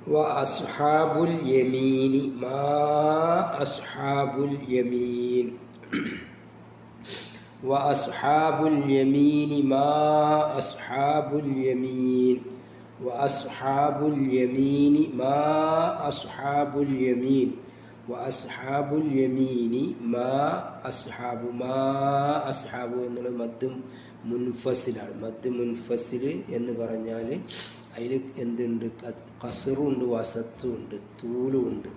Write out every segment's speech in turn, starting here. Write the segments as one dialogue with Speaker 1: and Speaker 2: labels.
Speaker 1: وأصحاب اليمين ما أصحاب اليمين؟ وأصحاب اليمين ما أصحاب اليمين؟ وأصحاب اليمين ما أصحاب اليمين؟ അസ്ഹാബുൽ യമീനി മാ അസ്ഹാബു മാ അസ്ഹാബു എന്നുള്ള മദ് മുൻഫസിലാണ്. മദ് മുൻഫസിൽ എന്ന് പറഞ്ഞാൽ അതിൽ എന്തുണ്ട്? കസറുണ്ട് വസത്തുണ്ട് തൂലുണ്ട്.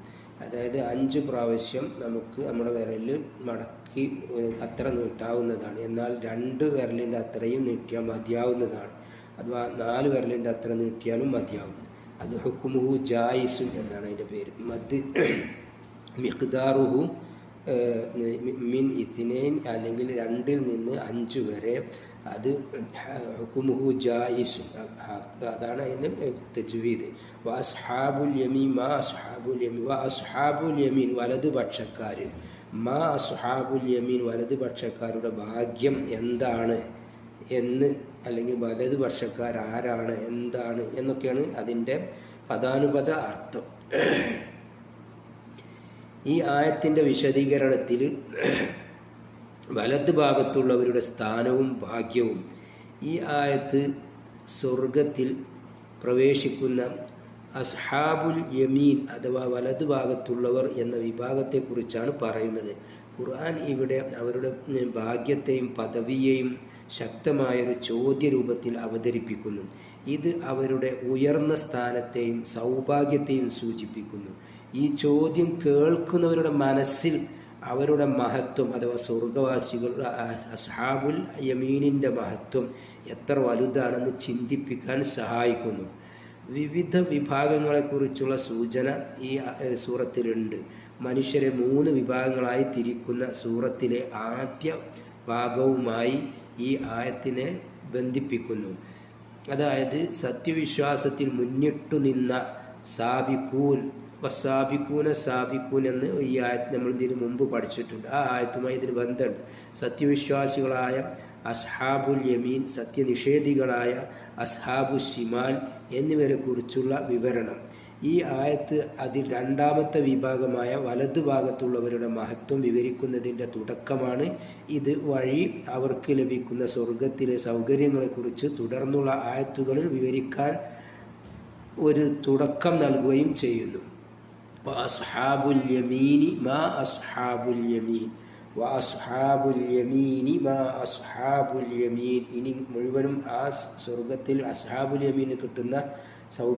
Speaker 1: അതായത് അഞ്ച് പ്രാവശ്യം നമുക്ക് നമ്മുടെ വിരൽ മടക്കി അത്ര നീട്ടാവുന്നതാണ്. എന്നാൽ രണ്ട് വിരലിന്റെ അത്രയും നീട്ടിയാൽ മതിയാവുന്നതാണ്. അഥവാ നാല് വിരലിന്റെ അത്ര നീട്ടിയാലും മതിയാവുന്നത് അത് ഹുക്കുമുഹു ജായിസും എന്നാണ് അതിന്റെ പേര്. മദ് മിഖ്ദാറുഹു മിൻ ഇത്തിനൈൻ അല്ലെങ്കിൽ രണ്ടിൽ നിന്ന് അഞ്ച് വരെ അത് ഹുക്കുമുഹു ജായിസു. അതാണ് അതിന്റെ തജ്വീദ്. വാസ്ഹാബുൽ യമീൻ മാ അസ്ഹാബുൽ യമീൻ വ അസ്ഹാബുൽ യമീൻ വലതുപക്ഷക്കാർ മാ അസ്ഹാബുൽ യമീൻ വലതുപക്ഷക്കാരുടെ ഭാഗ്യം എന്താണ്? എന്ന് അല്ലെങ്കിൽ വലതുപക്ഷക്കാരാരാണ് എന്താണ്? എന്നൊക്കെയാണ് അതിന്റെ പദാനുപത അർത്ഥം. ഈ ആയത്തിന്റെ വിശദീകരണത്തിൽ വലത് ഭാഗത്തുള്ളവരുടെ സ്ഥാനവും ഭാഗ്യവും ഈ ആയത്ത് സ്വർഗത്തിൽ പ്രവേശിക്കുന്ന അസ്ഹാബുൽ യമീൻ അഥവാ വലതുഭാഗത്തുള്ളവർ എന്ന വിഭാഗത്തെക്കുറിച്ചാണ് പറയുന്നത്. ഖുർആൻ ഇവിടെ അവരുടെ ഭാഗ്യത്തെയും പദവിയെയും ശക്തമായൊരു ചോദ്യരൂപത്തിൽ അവതരിപ്പിക്കുന്നു. ഇത് അവരുടെ ഉയർന്ന സ്ഥാനത്തെയും സൗഭാഗ്യത്തെയും സൂചിപ്പിക്കുന്നു. ഈ ചോദ്യം കേൾക്കുന്നവരുടെ മനസ്സിൽ അവരുടെ മഹത്വം അഥവാ സ്വർഗവാസികളുടെ അസ്ഹാബുൽ യമീനിന്റെ മഹത്വം എത്ര വലുതാണെന്ന് ചിന്തിപ്പിക്കാൻ സഹായിക്കുന്നു. വിവിധ വിഭാഗങ്ങളെക്കുറിച്ചുള്ള സൂചന ഈ സൂറത്തിലുണ്ട്. മനുഷ്യരെ മൂന്ന് വിഭാഗങ്ങളായി തിരിക്കുന്ന സൂറത്തിലെ ആദ്യ ഭാഗവുമായി ഈ ആയത്തിനെ ബന്ധിപ്പിക്കുന്നു. അതായത് സത്യവിശ്വാസത്തിൽ മുന്നിട്ടു നിന്ന സാബിക്കൂൻ വസാബിക്കൂന സാബിക്കൂൻ എന്ന് ഈ ആയത്ത് നമ്മൾ ഇതിന് മുമ്പ് പഠിച്ചിട്ടുണ്ട്. ആ ആയത്തുമായി ഇതിന് ബന്ധമുണ്ട്. സത്യവിശ്വാസികളായ അസ്ഹാബുൽ യമീൻ സത്യനിഷേധികളായ അസ്ഹാബു ഷിമാൽ എന്നിവരെ കുറിച്ചുള്ള വിവരണം. ഈ ആയത്ത് അതിൽ രണ്ടാമത്തെ വിഭാഗമായ വലതുഭാഗത്തുള്ളവരുടെ മഹത്വം വിവരിക്കുന്നതിന്റെ തുടക്കമാണ്. ഇത് വഴി അവർക്ക് ലഭിക്കുന്ന സ്വർഗത്തിലെ സൗകര്യങ്ങളെക്കുറിച്ച് തുടർന്നുള്ള ആയത്തുകളിൽ വിവരിക്കാൻ ഒരു തുടക്കം നൽകുകയും ചെയ്യുന്നു. അസ്ഹാബുൽ യമീനി മാ അസ്ഹാബുൽ യമീൻ. വഅസ്ഹാബുൽ യമീനി മാ അസ്ഹാബുൽ യമീൻ ഇനി മുഴുവനും ആ സ്വർഗത്തിൽ അസ്ഹാബുൽ യമീന് കിട്ടുന്ന സൗ